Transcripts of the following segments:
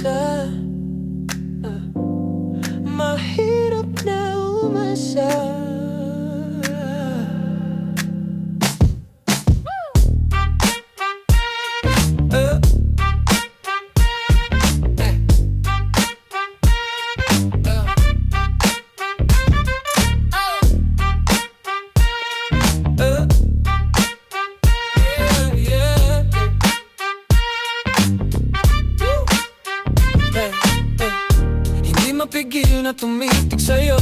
umasa Ah, Mahirap na umasa mapigil na tumitig sa'yo.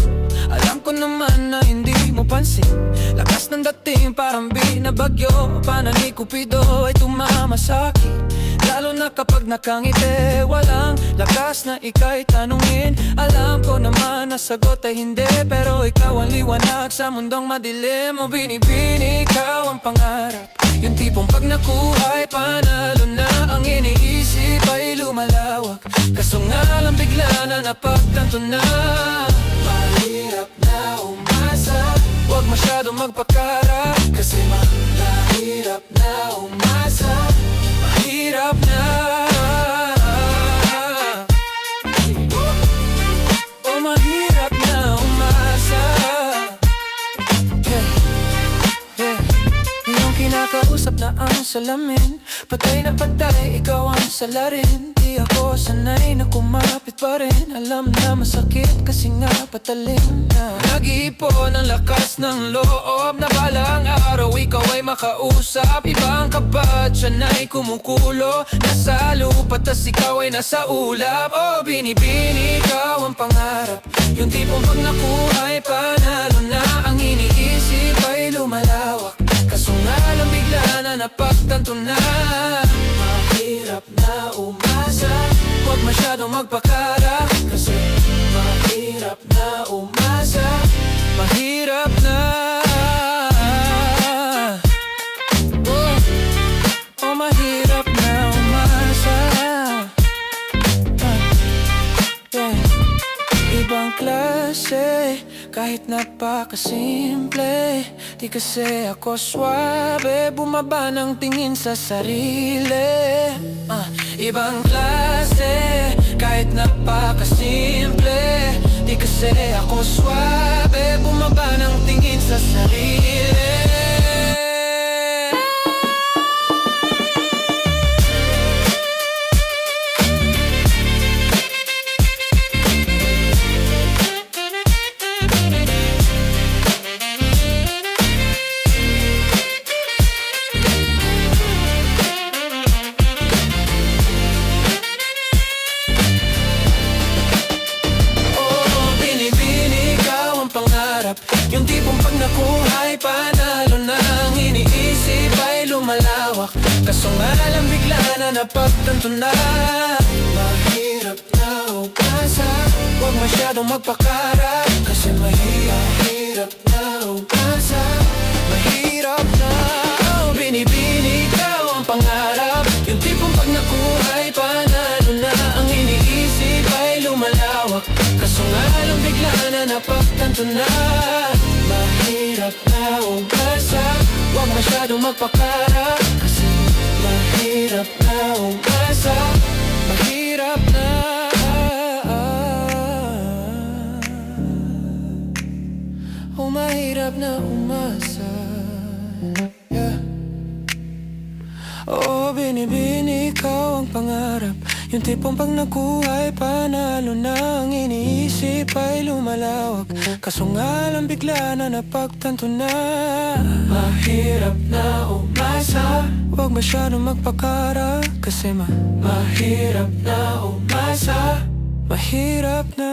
Alam ko naman na hindi mo pansin. Lakas ng dating parang binabagyo. Paano ni Cupido ay tumama sa'kin. Lalo na kapag nakangiti Walang lakas na ika'y tanungin. Alam ko naman na sagot ay hindi Pero ikaw ang liwanag sa mundong madilim. O binibini, ikaw ang pangarap. Yung tipong pag nakuha ay panalo na Ang iniisip ay Kaso nga lang bigla na napagtanto na. Mahirap na umasa. Huwag masyadong magpakara Kasi mahirap salamin. Patay na patay, ikaw ang salarin. Di ako sanay na kumapit pa rin. Alam na masakit kasi nga patalim na. Nag-iipon ang lakas ng loob Na balang araw ikaw ay makausap. Ibang kapat, siya na'y kumukulo. Nasa lupa, tas ikaw ay nasa ulap. Oh, binibini, ikaw ang pangarap. Yung tipong pag nakuha ay panalo na. Ang iniisip ay lumalawak napagtanto na. Mahirap na umasa. Huwag masyadong magpakara. Kasi mahirap na umasa Kahit napakasimple Di kasi ako swabe Bumaba ng tingin sa sarili. Ah, Ibang klase Kahit napakasimple Di kasi ako swabe Bumaba ng tingin sa sarili tipong pag nakuha ay panalo na Ang iniisip ay lumalawak. Kaso nga lang bigla na napagtanto na. Mahirap na umasa Huwag masyadong magpakara. Kasi mahirap na umasa Mahirap na oh, Binibini ikaw ang pangarap. Yung tipong pag nakuha ay panalo na Ang iniisip ay lumalawak. Kaso nga lang bigla na napagtanto na Na umasa Huwag masyadong magpakara Kasi mahirap na umasa Mahirap na. Oh, mahirap na umasa. Yeah. Oo, binibini ikaw ang pangarap Yung tipong pag nakuha ay panalo na Ang iniisip ay lumalawak. Kaso nga lang bigla na napagtanto na. Mahirap na umasa. Huwag masyadong magpakara Kasi ma Mahirap na umasa. Mahirap na